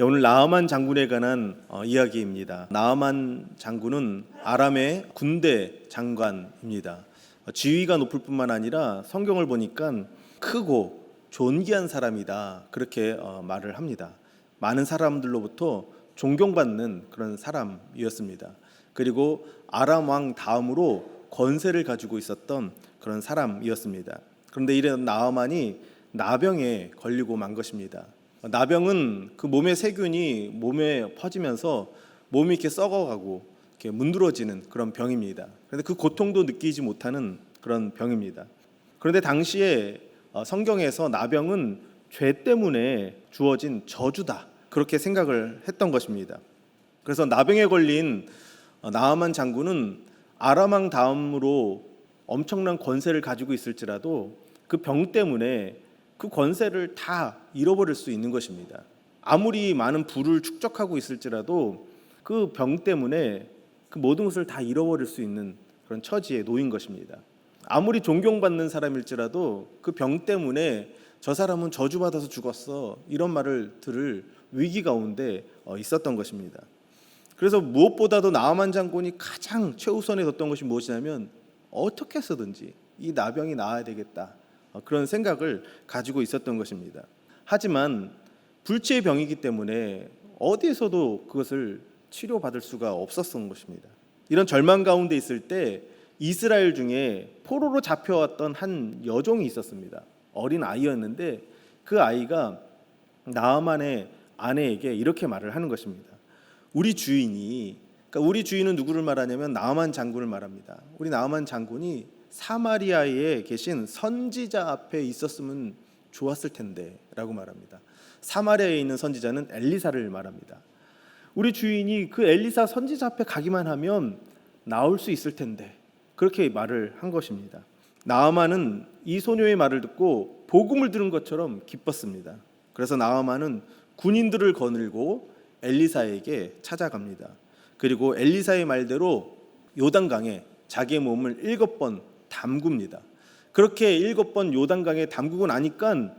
네, 오늘 나아만 장군에 관한 어, 이야기입니다. 나아만 장군은 아람의 군대 장관입니다. 어, 지위가 높을 뿐만 아니라 성경을 보니까 크고 존귀한 사람이다 그렇게 어, 말을 합니다. 많은 사람들로부터 존경받는 그런 사람이었습니다. 그리고 아람 왕 다음으로 권세를 가지고 있었던 그런 사람이었습니다. 그런데 이런 나아만이 나병에 걸리고 만 것입니다. 나병은 그 몸의 세균이 몸에 퍼지면서 몸이 이렇게 썩어가고 이렇게 문드러지는 그런 병입니다. 그런데 그 고통도 느끼지 못하는 그런 병입니다. 그런데 당시에 어, 성경에서 나병은 죄 때문에 주어진 저주다 그렇게 생각을 했던 것입니다. 그래서 나병에 걸린 어, 나아만 장군은 아람왕 다음으로 엄청난 권세를 가지고 있을지라도 그 병 때문에 그 권세를 다 잃어버릴 수 있는 것입니다. 아무리 많은 부를 축적하고 있을지라도 그 병 때문에 그 모든 것을 다 잃어버릴 수 있는 그런 처지에 놓인 것입니다. 아무리 존경받는 사람일지라도 그 병 때문에 저 사람은 저주받아서 죽었어 이런 말을 들을 위기 가운데 어, 있었던 것입니다. 그래서 무엇보다도 나아만 장군이 가장 최우선에 뒀던 것이 무엇이냐면 어떻게 해서든지 이 나병이 나아야 되겠다 어, 그런 생각을 가지고 있었던 것입니다. 하지만 불치의 병이기 때문에 어디에서도 그것을 치료받을 수가 없었던 것입니다. 이런 절망 가운데 있을 때 이스라엘 중에 포로로 잡혀왔던 한 여종이 있었습니다. 어린 아이였는데 그 아이가 나아만의 아내에게 이렇게 말을 하는 것입니다. 우리 주인이 그러니까 우리 주인은 누구를 말하냐면 나아만 장군을 말합니다. 우리 나아만 장군이 사마리아에 계신 선지자 앞에 있었으면 좋았을 텐데라고 말합니다. 사마리아에 있는 선지자는 엘리사를 말합니다. 우리 주인이 그 엘리사 선지자 앞에 가기만 하면 나올 수 있을 텐데 그렇게 말을 한 것입니다. 나아만은 이 소녀의 말을 듣고 복음을 들은 것처럼 기뻤습니다. 그래서 나아만은 군인들을 거느리고 엘리사에게 찾아갑니다. 그리고 엘리사의 말대로 요단강에 자기의 몸을 일곱 번 담굽니다. 그렇게 일곱 번 요단강에 담그고 나니까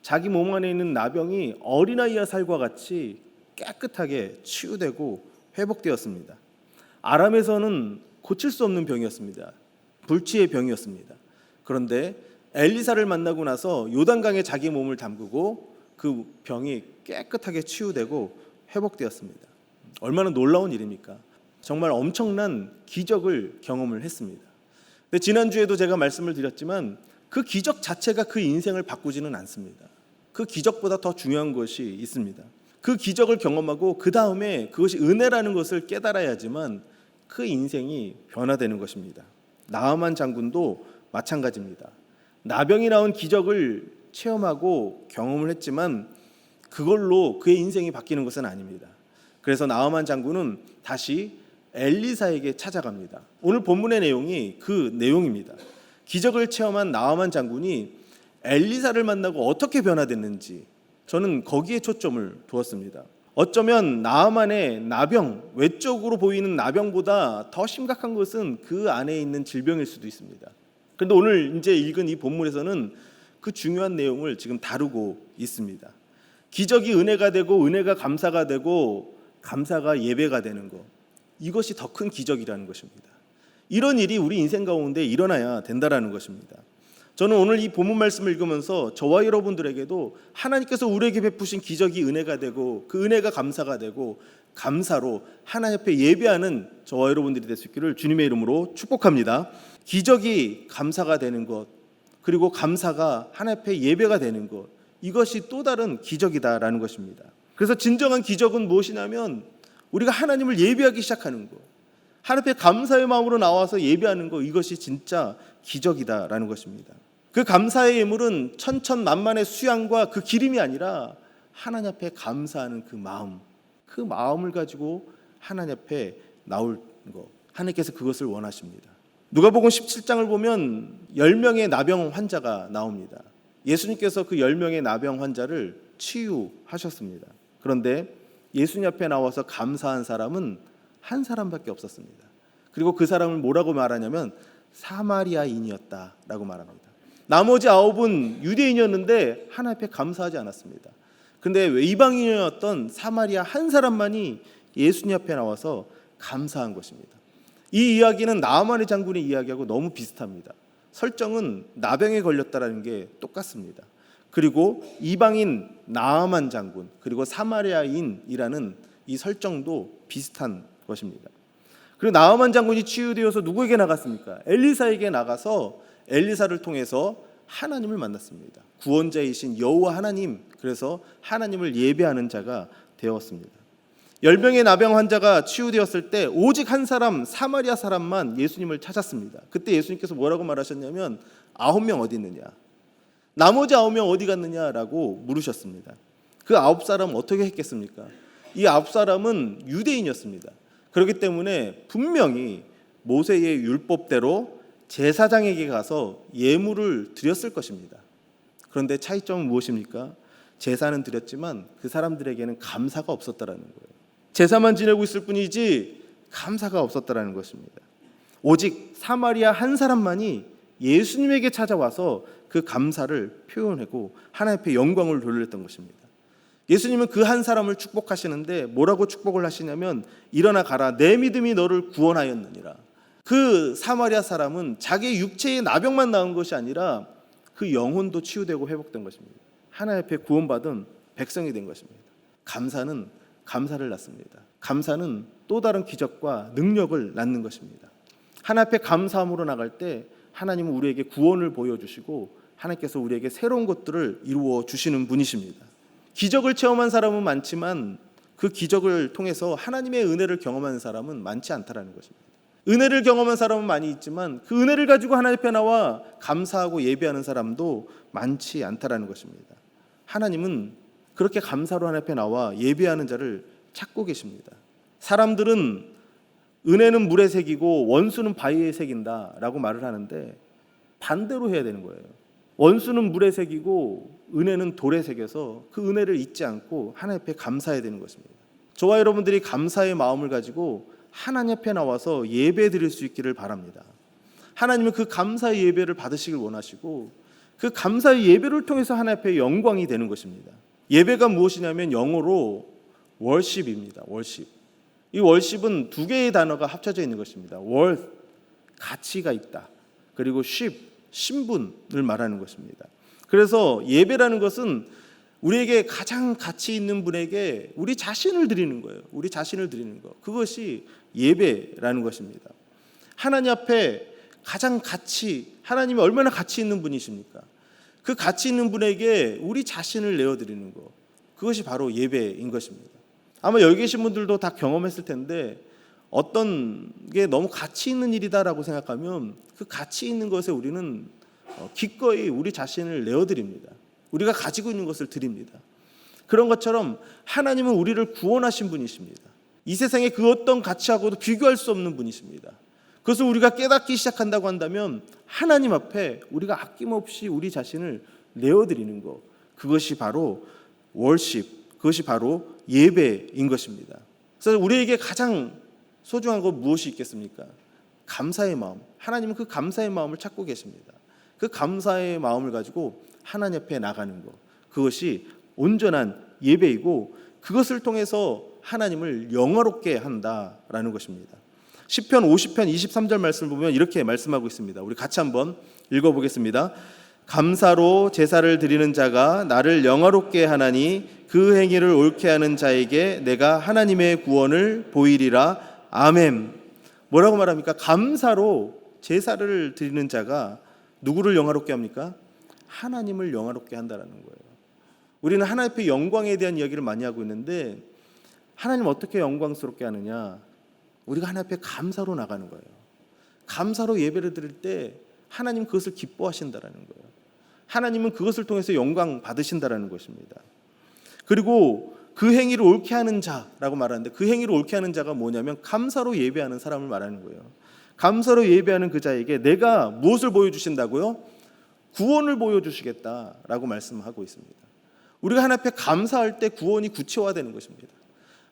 자기 몸 안에 있는 나병이 어린아이와 살과 같이 깨끗하게 치유되고 회복되었습니다. 아람에서는 고칠 수 없는 병이었습니다. 불치의 병이었습니다. 그런데 엘리사를 만나고 나서 요단강에 자기 몸을 담그고 그 병이 깨끗하게 치유되고 회복되었습니다. 얼마나 놀라운 일입니까? 정말 엄청난 기적을 경험을 했습니다. 근데 지난주에도 제가 말씀을 드렸지만 그 기적 자체가 그 인생을 바꾸지는 않습니다. 그 기적보다 더 중요한 것이 있습니다. 그 기적을 경험하고 그 다음에 그것이 은혜라는 것을 깨달아야지만 그 인생이 변화되는 것입니다. 나아만 장군도 마찬가지입니다. 나병이 나온 기적을 체험하고 경험을 했지만 그걸로 그의 인생이 바뀌는 것은 아닙니다. 그래서 나아만 장군은 다시 엘리사에게 찾아갑니다. 오늘 본문의 내용이 그 내용입니다. 기적을 체험한 나아만 장군이 엘리사를 만나고 어떻게 변화됐는지 저는 거기에 초점을 두었습니다. 어쩌면 나아만의 나병, 외적으로 보이는 나병보다 더 심각한 것은 그 안에 있는 질병일 수도 있습니다. 그런데 오늘 이제 읽은 이 본문에서는 그 중요한 내용을 지금 다루고 있습니다. 기적이 은혜가 되고 은혜가 감사가 되고 감사가 예배가 되는 것. 이것이 더 큰 기적이라는 것입니다. 이런 일이 우리 인생 가운데 일어나야 된다라는 것입니다. 저는 오늘 이 본문 말씀을 읽으면서 저와 여러분들에게도 하나님께서 우리에게 베푸신 기적이 은혜가 되고 그 은혜가 감사가 되고 감사로 하나님 앞에 예배하는 저와 여러분들이 될 수 있기를 주님의 이름으로 축복합니다. 기적이 감사가 되는 것 그리고 감사가 하나님 앞에 예배가 되는 것 이것이 또 다른 기적이다라는 것입니다. 그래서 진정한 기적은 무엇이냐면 우리가 하나님을 예배하기 시작하는 것. 하나님 앞에 감사의 마음으로 나와서 예배하는 것 이것이 진짜 기적이다라는 것입니다. 그 감사의 예물은 천천만만의 수양과 그 기림이 아니라 하나님 앞에 감사하는 그 마음, 그 마음을 가지고 하나님 앞에 나올 것. 하나님께서 그것을 원하십니다. 누가복음 17장을 보면 10명의 나병 환자가 나옵니다. 예수님께서 그 10명의 나병 환자를 치유하셨습니다. 그런데 예수님 앞에 나와서 감사한 사람은 한 사람밖에 없었습니다. 그리고 그 사람을 뭐라고 말하냐면 사마리아인이었다라고 말합니다. 나머지 아홉은 유대인이었는데 하나 앞에 감사하지 않았습니다. 근데 이방인이었던 사마리아 한 사람만이 예수님 앞에 나와서 감사한 것입니다. 이 이야기는 나아만의 장군의 이야기하고 너무 비슷합니다. 설정은 나병에 걸렸다라는 게 똑같습니다. 그리고 이방인 나아만 장군 그리고 사마리아인이라는 이 설정도 비슷한 것입니다. 그리고 나아만 장군이 치유되어서 누구에게 나갔습니까? 엘리사에게 나가서 엘리사를 통해서 하나님을 만났습니다. 구원자이신 여호와 하나님 그래서 하나님을 예배하는 자가 되었습니다. 열병의 나병 환자가 치유되었을 때 오직 한 사람 사마리아 사람만 예수님을 찾았습니다. 그때 예수님께서 뭐라고 말하셨냐면 아홉 명 어디 있느냐? 나머지 아홉 명 어디 갔느냐라고 물으셨습니다. 그 아홉 사람 어떻게 했겠습니까? 이 아홉 사람은 유대인이었습니다. 그렇기 때문에 분명히 모세의 율법대로 제사장에게 가서 예물을 드렸을 것입니다. 그런데 차이점은 무엇입니까? 제사는 드렸지만 그 사람들에게는 감사가 없었다라는 거예요. 제사만 지내고 있을 뿐이지 감사가 없었다라는 것입니다. 오직 사마리아 한 사람만이 예수님에게 찾아와서 그 감사를 표현하고 하나님 앞에 영광을 돌렸던 것입니다. 예수님은 그 한 사람을 축복하시는데 뭐라고 축복을 하시냐면 일어나 가라 내 믿음이 너를 구원하였느니라. 그 사마리아 사람은 자기 육체의 나병만 나은 것이 아니라 그 영혼도 치유되고 회복된 것입니다. 하나님 앞에 구원받은 백성이 된 것입니다. 감사는 감사를 낳습니다. 감사는 또 다른 기적과 능력을 낳는 것입니다. 하나님 앞에 감사함으로 나갈 때 하나님은 우리에게 구원을 보여주시고 하나님께서 우리에게 새로운 것들을 이루어 주시는 분이십니다. 기적을 체험한 사람은 많지만 그 기적을 통해서 하나님의 은혜를 경험하는 사람은 많지 않다라는 것입니다. 은혜를 경험한 사람은 많이 있지만 그 은혜를 가지고 하나님 앞에 나와 감사하고 예배하는 사람도 많지 않다라는 것입니다. 하나님은 그렇게 감사로 하나님 앞에 나와 예배하는 자를 찾고 계십니다. 사람들은 은혜는 물에 새기고 원수는 바위에 새긴다라고 말을 하는데 반대로 해야 되는 거예요. 원수는 물에 새기고 은혜는 돌에 새겨서 그 은혜를 잊지 않고 하나님 앞에 감사해야 되는 것입니다. 저와 여러분들이 감사의 마음을 가지고 하나님 앞에 나와서 예배 드릴 수 있기를 바랍니다. 하나님은 그 감사의 예배를 받으시길 원하시고 그 감사의 예배를 통해서 하나님 앞에 영광이 되는 것입니다. 예배가 무엇이냐면 영어로 월십입니다. 월십. 이 월십은 두 개의 단어가 합쳐져 있는 것입니다. 월 가치가 있다. 그리고 쉽 신분을 말하는 것입니다. 그래서 예배라는 것은 우리에게 가장 가치 있는 분에게 우리 자신을 드리는 거예요. 우리 자신을 드리는 거. 그것이 예배라는 것입니다. 하나님 앞에 가장 가치, 하나님이 얼마나 가치 있는 분이십니까? 그 가치 있는 분에게 우리 자신을 내어 드리는 거. 그것이 바로 예배인 것입니다. 아마 여기 계신 분들도 다 경험했을 텐데 어떤 게 너무 가치 있는 일이다라고 생각하면 그 가치 있는 것에 우리는 어, 기꺼이 우리 자신을 내어드립니다. 우리가 가지고 있는 것을 드립니다. 그런 것처럼 하나님은 우리를 구원하신 분이십니다. 이 세상의 그 어떤 가치하고도 비교할 수 없는 분이십니다. 그것을 우리가 깨닫기 시작한다고 한다면 하나님 앞에 우리가 아낌없이 우리 자신을 내어드리는 것 그것이 바로 월십 그것이 바로 예배인 것입니다. 그래서 우리에게 가장 소중한 것 무엇이 있겠습니까? 감사의 마음. 하나님은 그 감사의 마음을 찾고 계십니다. 그 감사의 마음을 가지고 하나님 앞에 나가는 것. 그것이 온전한 예배이고 그것을 통해서 하나님을 영화롭게 한다라는 것입니다. 시편 50편 23절 말씀을 보면 이렇게 말씀하고 있습니다. 우리 같이 한번 읽어 보겠습니다. 감사로 제사를 드리는 자가 나를 영화롭게 하나니 그 행위를 옳게 하는 자에게 내가 하나님의 구원을 보이리라. 아멘. 뭐라고 말합니까? 감사로 제사를 드리는 자가 누구를 영화롭게 합니까? 하나님을 영화롭게 한다라는 거예요. 우리는 하나님 앞에 영광에 대한 이야기를 많이 하고 있는데 하나님 어떻게 영광스럽게 하느냐? 우리가 하나님 앞에 감사로 나가는 거예요. 감사로 예배를 드릴 때 하나님 그것을 기뻐하신다라는 거예요. 하나님은 그것을 통해서 영광 받으신다라는 것입니다. 그리고 그 행위를 옳게 하는 자라고 말하는데 그 행위를 옳게 하는 자가 뭐냐면 감사로 예배하는 사람을 말하는 거예요. 감사로 예배하는 그 자에게 내가 무엇을 보여주신다고요? 구원을 보여주시겠다라고 말씀하고 있습니다. 우리가 하나님 앞에 감사할 때 구원이 구체화되는 것입니다.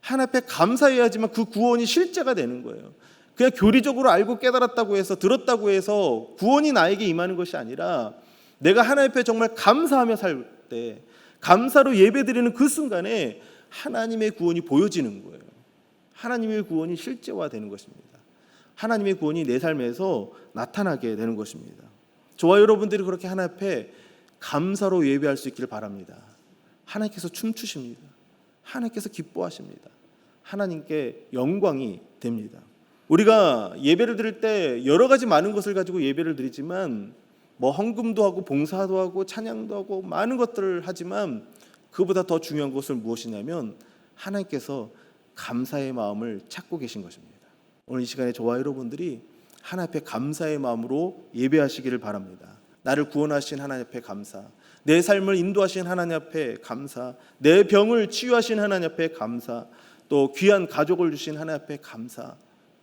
하나님 앞에 감사해야지만 그 구원이 실제가 되는 거예요. 그냥 교리적으로 알고 깨달았다고 해서 들었다고 해서 구원이 나에게 임하는 것이 아니라 내가 하나님 앞에 정말 감사하며 살 때, 감사로 예배드리는 그 순간에 하나님의 구원이 보여지는 거예요. 하나님의 구원이 실제화되는 것입니다. 하나님의 구원이 내 삶에서 나타나게 되는 것입니다. 저와 여러분들이 그렇게 하나님 앞에 감사로 예배할 수 있기를 바랍니다. 하나님께서 춤추십니다. 하나님께서 기뻐하십니다. 하나님께 영광이 됩니다. 우리가 예배를 드릴 때 여러 가지 많은 것을 가지고 예배를 드리지만 뭐 헌금도 하고 봉사도 하고 찬양도 하고 많은 것들을 하지만 그보다 더 중요한 것은 무엇이냐면 하나님께서 감사의 마음을 찾고 계신 것입니다. 오늘 이 시간에 저와 여러분들이 하나님 앞에 감사의 마음으로 예배하시기를 바랍니다. 나를 구원하신 하나님 앞에 감사, 내 삶을 인도하신 하나님 앞에 감사, 내 병을 치유하신 하나님 앞에 감사, 또 귀한 가족을 주신 하나님 앞에 감사,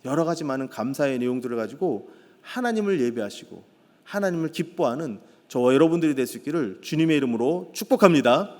여러 가지 많은 감사의 내용들을 가지고 하나님을 예배하시고 하나님을 기뻐하는 저와 여러분들이 될 수 있기를 주님의 이름으로 축복합니다.